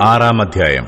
ആറാം അധ്യായം.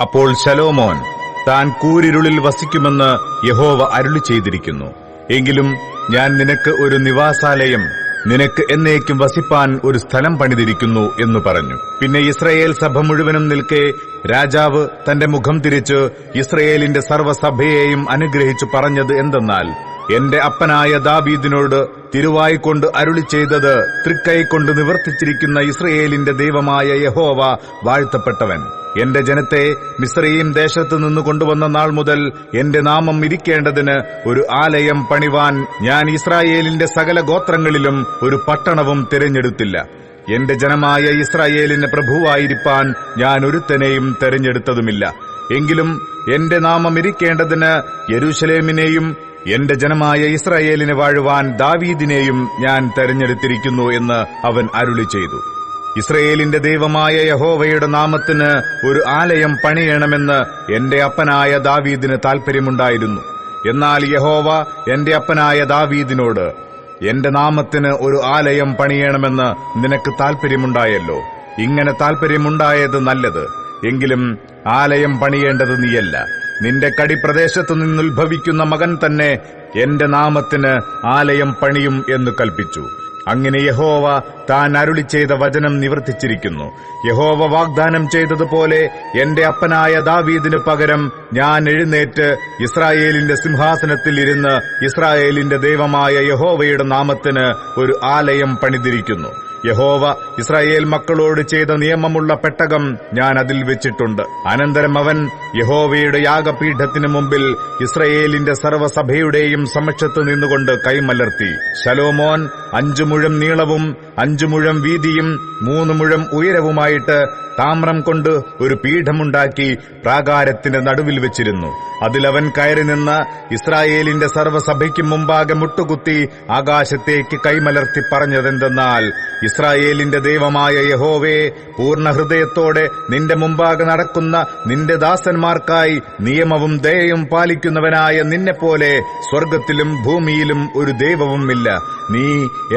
അപ്പോൾ ശലോമോൻ താൻ കൂരിരുളിൽ വസിക്കുമെന്ന് യഹോവ അരുളി ചെയ്തിരിക്കുന്നു. എങ്കിലും ഞാൻ നിനക്ക് ഒരു നിവാസാലയം നിനക്ക് എന്നേക്കും വസിപ്പാൻ ഒരു സ്ഥലം പണിതിരിക്കുന്നു എന്ന് പറഞ്ഞു. പിന്നെ ഇസ്രയേൽ സഭ മുഴുവനും നിൽക്കെ രാജാവ് തന്റെ മുഖം തിരിച്ച് ഇസ്രയേലിന്റെ സർവസഭയെയും അനുഗ്രഹിച്ചു പറഞ്ഞത് എന്തെന്നാൽ എന്റെ അപ്പനായ ദാവീദിനോട് തിരുവായിക്കൊണ്ട് അരുളി ചെയ്തത് തൃക്കൈക്കൊണ്ട് നിവർത്തിച്ചിരിക്കുന്ന ഇസ്രയേലിന്റെ ദൈവമായ യഹോവ വാഴ്ത്തപ്പെട്ടവൻ. എന്റെ ജനത്തെ മിസ്രയീം ദേശത്തു നിന്ന് കൊണ്ടുവന്ന നാൾ മുതൽ എന്റെ നാമം ഇരിക്കേണ്ടതിന് ഒരു ആലയം പണിവാൻ ഞാൻ ഇസ്രായേലിന്റെ സകല ഗോത്രങ്ങളിലും ഒരു പട്ടണവും തിരഞ്ഞെടുത്തില്ല. എന്റെ ജനമായ ഇസ്രായേലിന് പ്രഭുവായിരിക്കാൻ ഞാൻ ഒരുത്തനെയും തെരഞ്ഞെടുത്തതുമില്ല. എങ്കിലും എന്റെ നാമം ഇരിക്കേണ്ടതിന് യെരൂശലേമിനെയും എന്റെ ജനമായ ഇസ്രായേലിനെ വാഴുവാൻ ദാവീദിനെയും ഞാൻ തെരഞ്ഞെടുത്തിരിക്കുന്നു എന്ന് അവൻ അരുളി ചെയ്തു. ഇസ്രയേലിന്റെ ദൈവമായ യഹോവയുടെ നാമത്തിന് ഒരു ആലയം പണിയണമെന്ന് എന്റെ അപ്പനായ ദാവീദിന് താൽപര്യമുണ്ടായിരുന്നു എന്നാൽ യഹോവ എന്റെ അപ്പനായ ദാവീദിനോട് എന്റെ നാമത്തിന് ഒരു ആലയം പണിയണമെന്ന് നിനക്ക് താൽപര്യമുണ്ടായല്ലോ ഇങ്ങനെ താൽപര്യമുണ്ടായത് നല്ലത്. എങ്കിലും ആലയം പണിയേണ്ടത് നീയല്ല. നിന്റെ കടിപ്രദേശത്തു നിന്നുദ്ഭവിക്കുന്ന മകൻ തന്നെ എന്റെ നാമത്തിന് ആലയം പണിയും എന്ന് കൽപ്പിച്ചു. അങ്ങനെ യഹോവ താൻ അരുളി ചെയ്ത വചനം നിവർത്തിച്ചിരിക്കുന്നു. യഹോവ വാഗ്ദാനം ചെയ്തതുപോലെ എന്റെ അപ്പനായ ദാവീദിന് പകരം ഞാൻ എഴുന്നേറ്റ് ഇസ്രായേലിന്റെ സിംഹാസനത്തിൽ ഇരുന്ന് ഇസ്രായേലിന്റെ ദൈവമായ യഹോവയുടെ നാമത്തിന് ഒരു ആലയം പണിതിരിക്കുന്നു. യഹോവ ഇസ്രായേൽ മക്കളോട് ചെയ്ത നിയമമുള്ള പെട്ടകം ഞാൻ അതിൽ വെച്ചിട്ടുണ്ട്. അനന്തരം അവൻ യഹോവയുടെ യാഗപീഠത്തിന് മുമ്പിൽ ഇസ്രയേലിന്റെ സർവസഭയുടെയും സമക്ഷത്ത് നിന്നുകൊണ്ട് കൈമലർത്തി. ശലോമോൻ അഞ്ചു മുഴം നീളവും അഞ്ചു മുഴം വീതിയും മൂന്ന് മുഴം ഉയരവുമായിട്ട് താമ്രം കൊണ്ട് ഒരു പീഠമുണ്ടാക്കി പ്രാകാരത്തിന്റെ നടുവിൽ വെച്ചിരുന്നു. അതിലവൻ കയറി നിന്ന് ഇസ്രായേലിന്റെ സർവസഭയ്ക്ക് മുമ്പാകെ മുട്ടുകുത്തി ആകാശത്തേക്ക് കൈമലർത്തി പറഞ്ഞതെന്തെന്നാൽ ഇസ്രായേലിന്റെ ദൈവമായ യഹോവേ പൂർണ ഹൃദയത്തോടെ നിന്റെ മുമ്പാകെ നടക്കുന്ന നിന്റെ ദാസന്മാർക്കായി നിയമവും ദയയും പാലിക്കുന്നവനായ നിന്നെപ്പോലെ സ്വർഗത്തിലും ഭൂമിയിലും ഒരു ദൈവവുമില്ല. നീ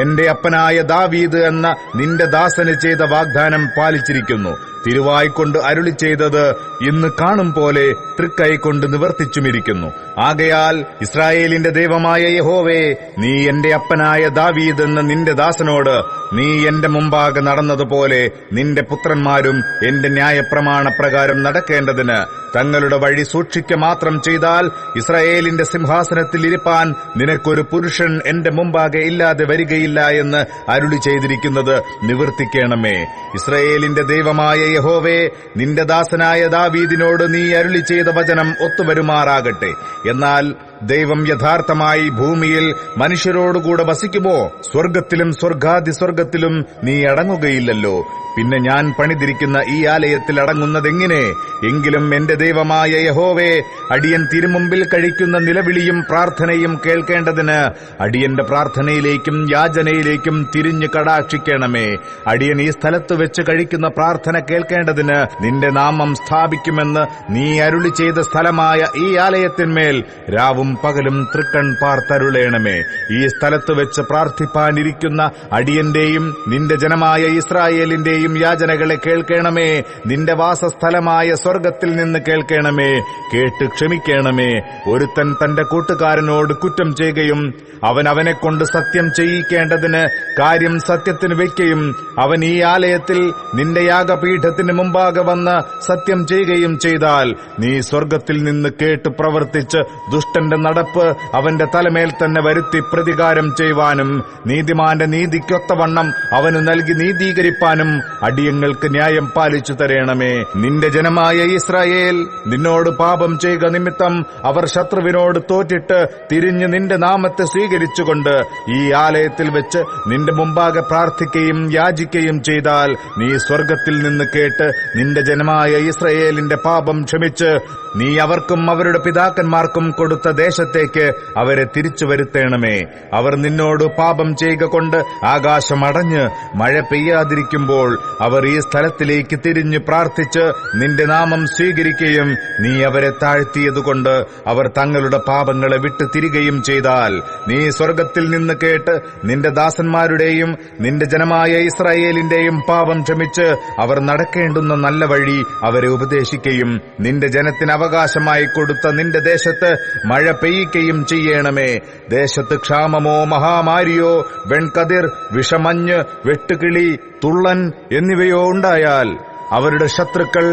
എന്റെ അപ്പനായ ദാവീദ് എന്ന നിന്റെ ദാസന് ചെയ്ത വാഗ്ദാനം പാലിച്ചിരിക്കുന്നു. തിരുവായിക്കൊണ്ട് അരുളി ചെയ്തത് ഇന്ന് കാണും പോലെ തൃക്കൈക്കൊണ്ട് നിവർത്തിച്ചുമിരിക്കുന്നു. ആകയാൽ ഇസ്രായേലിന്റെ ദൈവമായ യഹോവേ നീ എന്റെ അപ്പനായ ദാവീദ് എന്ന നിന്റെ ദാസനോട് നീ എന്റെ മുമ്പാകെ നടന്നതുപോലെ നിന്റെ പുത്രന്മാരും എന്റെ ന്യായപ്രമാണ പ്രകാരം നടക്കേണ്ടതിന് തങ്ങളുടെ വഴി സൂക്ഷിക്ക മാത്രം ചെയ്താൽ ഇസ്രായേലിന്റെ സിംഹാസനത്തിൽ ഇരിപ്പാൻ നിനക്കൊരു പുരുഷൻ എന്റെ മുമ്പാകെ ഇല്ലാതെ വരികയില്ല എന്ന് അരുളി ചെയ്തിരിക്കുന്നത് നിവർത്തിക്കണമേ. ഇസ്രയേലിന്റെ ദൈവമായ യഹോവേ നിന്റെ ദാസനായ ദാവീദിനോട് നീ അരുളി ചെയ്ത വചനം ഒത്തുവരുമാറാകട്ടെ. എന്നാൽ ദൈവം യഥാർത്ഥമായി ഭൂമിയിൽ മനുഷ്യരോടുകൂടെ വസിക്കുമോ? സ്വർഗത്തിലും സ്വർഗാതിസ്വർഗത്തിലും നീ അടങ്ങുകയില്ലല്ലോ. പിന്നെ ഞാൻ പണിതിരിക്കുന്ന ഈ ആലയത്തിൽ അടങ്ങുന്നതെങ്ങനെ? എങ്കിലും എന്റെ ദൈവമായ യഹോവേ അടിയൻ തിരുമുമ്പിൽ കഴിക്കുന്ന നിലവിളിയും പ്രാർത്ഥനയും കേൾക്കേണ്ടതിന് അടിയന്റെ പ്രാർത്ഥനയിലേക്കും യാചനയിലേക്കും തിരിഞ്ഞു കടാക്ഷിക്കണമേ. അടിയൻ ഈ സ്ഥലത്ത് വെച്ച് കഴിക്കുന്ന പ്രാർത്ഥന കേൾക്കേണ്ടതിന് നിന്റെ നാമം സ്ഥാപിക്കുമെന്ന് നീ അരുളി ചെയ്ത സ്ഥലമായ ഈ ആലയത്തിന്മേൽ രാവും പകലും തൃക്കൺ പാർത്തരുളേണമേ. ഈ സ്ഥലത്ത് വെച്ച് പ്രാർത്ഥിപ്പാനിരിക്കുന്ന അടിയന്റെയും നിന്റെ ജനമായ ഇസ്രായേലിന്റെയും യാചനകളെ കേൾക്കണമേ. നിന്റെ വാസസ്ഥലമായ സ്വർഗത്തിൽ നിന്ന് കേൾക്കണമേ. കേട്ട് ക്ഷമിക്കണമേ. ഒരുത്തൻ തന്റെ കൂട്ടുകാരനോട് കുറ്റം ചെയ്യുകയും അവൻ അവനെ കൊണ്ട് സത്യം ചെയ്യിക്കേണ്ടതിന് കാര്യം സത്യത്തിന് വയ്ക്കുകയും അവൻ ഈ ആലയത്തിൽ നിന്റെ യാഗപീഠത്തിന് മുമ്പാകെ വന്ന് സത്യം ചെയ്യുകയും ചെയ്താൽ നീ സ്വർഗത്തിൽ നിന്ന് കേട്ട് പ്രവർത്തിച്ച് ദുഷ്ടന്റെ നടപ്പ് അവന്റെ തലമേൽ തന്നെ വരുത്തി പ്രതികാരം ചെയ്യുവാനും നീതിമാന്റെ നീതിക്കൊത്തവണ്ണം അവന് നൽകി നീതീകരിപ്പാനും അടിയങ്ങൾക്ക് ന്യായം പാലിച്ചു തരേണമേ. നിന്റെ ജനമായ ഇസ്രായേൽ നിന്നോട് പാപം ചെയ്യുക നിമിത്തം അവർ ശത്രുവിനോട് തോറ്റിട്ട് തിരിഞ്ഞ് നിന്റെ നാമത്തെ സ്വീകരിച്ചുകൊണ്ട് ഈ ആലയത്തിൽ വെച്ച് നിന്റെ മുമ്പാകെ പ്രാർത്ഥിക്കുകയും യാചിക്കുകയും ചെയ്താൽ നീ സ്വർഗത്തിൽ നിന്ന് കേട്ട് നിന്റെ ജനമായ ഇസ്രയേലിന്റെ പാപം ക്ഷമിച്ച് നീ അവർക്കും അവരുടെ പിതാക്കന്മാർക്കും കൊടുത്ത ദേശത്തേക്ക് അവരെ തിരിച്ചു വരുത്തേണമേ. അവർ നിന്നോട് പാപം ചെയ്യുക കൊണ്ട് ആകാശമടഞ്ഞ് മഴ പെയ്യാതിരിക്കുമ്പോൾ അവർ ഈ സ്ഥലത്തിലേക്ക് തിരിഞ്ഞു പ്രാർത്ഥിച്ച് നിന്റെ നാമം സ്വീകരിക്കുകയും നീ അവരെ താഴ്ത്തിയതുകൊണ്ട് അവർ തങ്ങളുടെ പാപങ്ങളെ വിട്ടു തിരികെയും ചെയ്താൽ നീ സ്വർഗത്തിൽ നിന്ന് കേട്ട് നിന്റെ ദാസന്മാരുടെയും നിന്റെ ജനമായ ഇസ്രായേലിന്റെയും പാപം ക്ഷമിച്ച് അവർ നടക്കേണ്ടുന്ന നല്ല വഴി അവരെ ഉപദേശിക്കുകയും നിന്റെ ജനത്തിന് അവകാശമായി കൊടുത്ത നിന്റെ ദേശത്ത് മഴ പെയ്യിക്കുകയും ചെയ്യണമേ. ദേശത്ത് ക്ഷാമമോ മഹാമാരിയോ വെൺകതിർ വിഷമഞ്ഞ് വെട്ടുകിളി തുള്ളൻ എന്നിവയോ ഉണ്ടായാൽ അവരുടെ ശത്രുക്കൾ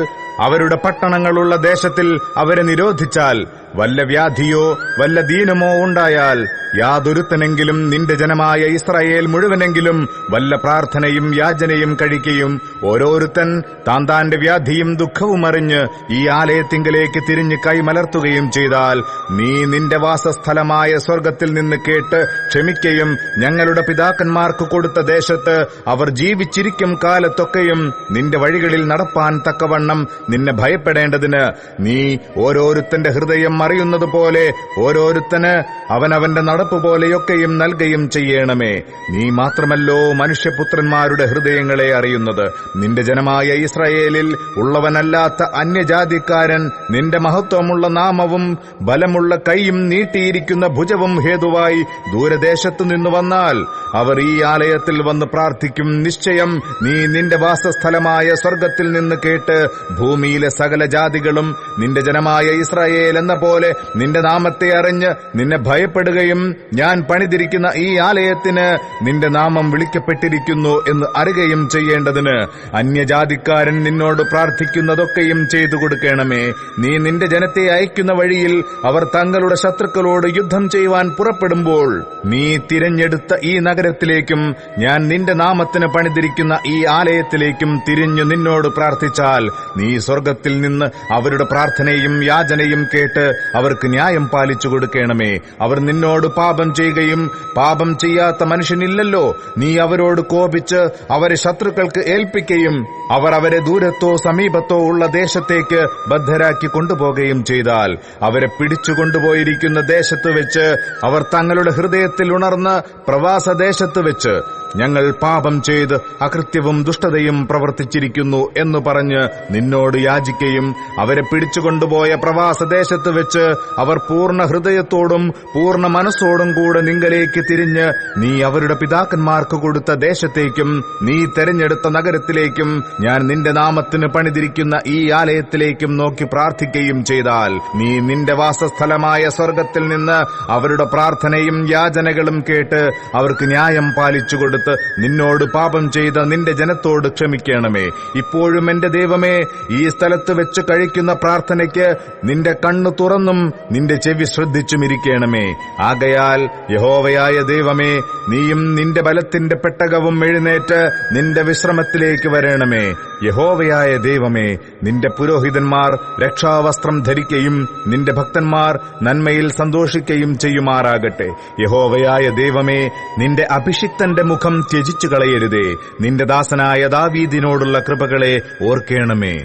അവരുടെ പട്ടണങ്ങളുള്ള ദേശത്തിൽ അവരെ നിരോധിച്ചാൽ വല്ല വ്യാധിയോ വല്ല ദീനമോ ഉണ്ടായാൽ യാതൊരുത്തനെങ്കിലും നിന്റെ ജനമായ ഇസ്രായേൽ മുഴുവനെങ്കിലും വല്ല പ്രാർത്ഥനയും യാചനയും കഴിക്കുകയും ഓരോരുത്തൻ താൻ താന്റെ വ്യാധിയും ദുഃഖവും അറിഞ്ഞ് ഈ ആലയത്തിങ്കലേക്ക് തിരിഞ്ഞ് കൈമലർത്തുകയും ചെയ്താൽ നീ നിന്റെ വാസസ്ഥലമായ സ്വർഗത്തിൽ നിന്ന് കേട്ട് ക്ഷമിക്കുകയും ഞങ്ങളുടെ പിതാക്കന്മാർക്ക് കൊടുത്ത ദേശത്ത് അവർ ജീവിച്ചിരിക്കും കാലത്തൊക്കെയും നിന്റെ വഴികളിൽ നടപ്പാൻ തക്കവണ്ണം നിന്നെ ഭയപ്പെടേണ്ടതിന് നീ ഓരോരുത്തന്റെ ഹൃദയം അറിയുന്നത് പോലെ ഓരോരുത്തന് അവനവന്റെ നടപ്പ് പോലെയൊക്കെയും നൽകുകയും ചെയ്യണമേ. നീ മാത്രമല്ലോ മനുഷ്യപുത്രന്മാരുടെ ഹൃദയങ്ങളെ അറിയുന്നത്. നിന്റെ ജനമായ ഇസ്രയേലിൽ ഉള്ളവനല്ലാത്ത അന്യജാതിക്കാരൻ നിന്റെ മഹത്വമുള്ള നാമവും ബലമുള്ള കൈയും നീട്ടിയിരിക്കുന്ന ഭുജവും ഹേതുവായി ദൂരദേശത്തു നിന്ന് വന്നാൽ അവർ ഈ ആലയത്തിൽ വന്ന് പ്രാർത്ഥിക്കും. നിശ്ചയം നീ നിന്റെ വാസസ്ഥലമായ സ്വർഗത്തിൽ നിന്ന് കേട്ട് ഭൂമിയിലെ സകല ജാതികളും നിന്റെ ജനമായ ഇസ്രായേൽ എന്ന പോലെ നിന്റെ നാമത്തെ അറിഞ്ഞ് നിന്നെ ഭയപ്പെടുകയും ഞാൻ പണിതിരിക്കുന്ന ഈ ആലയത്തിന് നിന്റെ നാമം വിളിക്കപ്പെട്ടിരിക്കുന്നു എന്ന് അറിയുകയും ചെയ്യേണ്ടതിന് അന്യജാതിക്കാരൻ നിന്നോട് പ്രാർത്ഥിക്കുന്നതൊക്കെയും ചെയ്തു കൊടുക്കണമേ. നീ നിന്റെ ജനത്തെ അയക്കുന്ന വഴിയിൽ അവർ തങ്ങളുടെ ശത്രുക്കളോട് യുദ്ധം ചെയ്യുവാൻ പുറപ്പെടുമ്പോൾ നീ തിരഞ്ഞെടുത്ത ഈ നഗരത്തിലേക്കും ഞാൻ നിന്റെ നാമത്തിന് പണിതിരിക്കുന്ന ഈ ആലയത്തിലേക്കും തിരിഞ്ഞു നിന്നോട് പ്രാർത്ഥിച്ചാൽ നീ സ്വർഗത്തിൽ നിന്ന് അവരുടെ പ്രാർത്ഥനയും യാചനയും കേട്ട് അവർക്ക് ന്യായം പാലിച്ചു കൊടുക്കണമേ. അവർ നിന്നോട് പാപം ചെയ്യുകയും പാപം ചെയ്യാത്ത മനുഷ്യനില്ലല്ലോ. നീ അവരോട് കോപിച്ച് അവരെ ശത്രുക്കൾക്ക് ഏൽപ്പിക്കുകയും അവർ അവരെ ദൂരത്തോ സമീപത്തോ ഉള്ള ദേശത്തേക്ക് ബദ്ധരാക്കി കൊണ്ടുപോകുകയും ചെയ്താൽ അവരെ പിടിച്ചുകൊണ്ടുപോയിരിക്കുന്ന ദേശത്ത് വെച്ച് അവർ തങ്ങളുടെ ഹൃദയത്തിൽ ഉണർന്ന് പ്രവാസദേശത്ത് വെച്ച് ഞങ്ങൾ പാപം ചെയ്ത് അകൃത്യവും ദുഷ്ടതയും പ്രവർത്തിച്ചിരിക്കുന്നു എന്ന് പറഞ്ഞ് നിന്നോട് യാചിക്കുകയും അവരെ പിടിച്ചുകൊണ്ടുപോയ പ്രവാസദേശത്ത് വെച്ച് അവർ പൂർണ ഹൃദയത്തോടും പൂർണ മനസ്സോടും കൂടെ നിങ്കലേക്ക് തിരിഞ്ഞ് നീ അവരുടെ പിതാക്കന്മാർക്ക് കൊടുത്ത ദേശത്തേക്കും നീ തെരഞ്ഞെടുത്ത നഗരത്തിലേക്കും ഞാൻ നിന്റെ നാമത്തിന് പണിതിരിക്കുന്ന ഈ ആലയത്തിലേക്കും നോക്കി പ്രാർത്ഥിക്കുകയും ചെയ്താൽ നീ നിന്റെ വാസസ്ഥലമായ സ്വർഗത്തിൽ നിന്ന് അവരുടെ പ്രാർത്ഥനയും യാചനകളും കേട്ട് അവർക്ക് ന്യായം പാലിച്ചു കൊടുത്ത് നിന്നോട് പാപം ചെയ്ത നിന്റെ ജനത്തോട് ക്ഷമിക്കണമേ. ഇപ്പോഴും എന്റെ ദൈവമേ ഈ സ്ഥലത്ത് വെച്ച് കഴിക്കുന്ന പ്രാർത്ഥനയ്ക്ക് നിന്റെ കണ്ണു തുറന്നും നിന്റെ ചെവി ശ്രദ്ധിച്ചും ഇരിക്കണമേ. ആകയാൽ യഹോവയായ ദൈവമേ നീയും നിന്റെ ബലത്തിന്റെ പെട്ടകവും എഴുന്നേറ്റ് നിന്റെ വിശ്രമത്തിലേക്ക് വരണമേ. യഹോവയായ ദൈവമേ നിന്റെ പുരോഹിതന്മാർ രക്ഷാവസ്ത്രം ധരിക്കുകയും നിന്റെ ഭക്തന്മാർ നന്മയിൽ സന്തോഷിക്കുകയും ചെയ്യുമാറാകട്ടെ. യഹോവയായ ദൈവമേ നിന്റെ അഭിഷിക്തന്റെ മുഖം ത്യജിച്ചു കളയരുതേ നിന്റെ ദാസനായ ദാവീദിനോടുള്ള കൃപകളെ ഓർക്കേണമേ.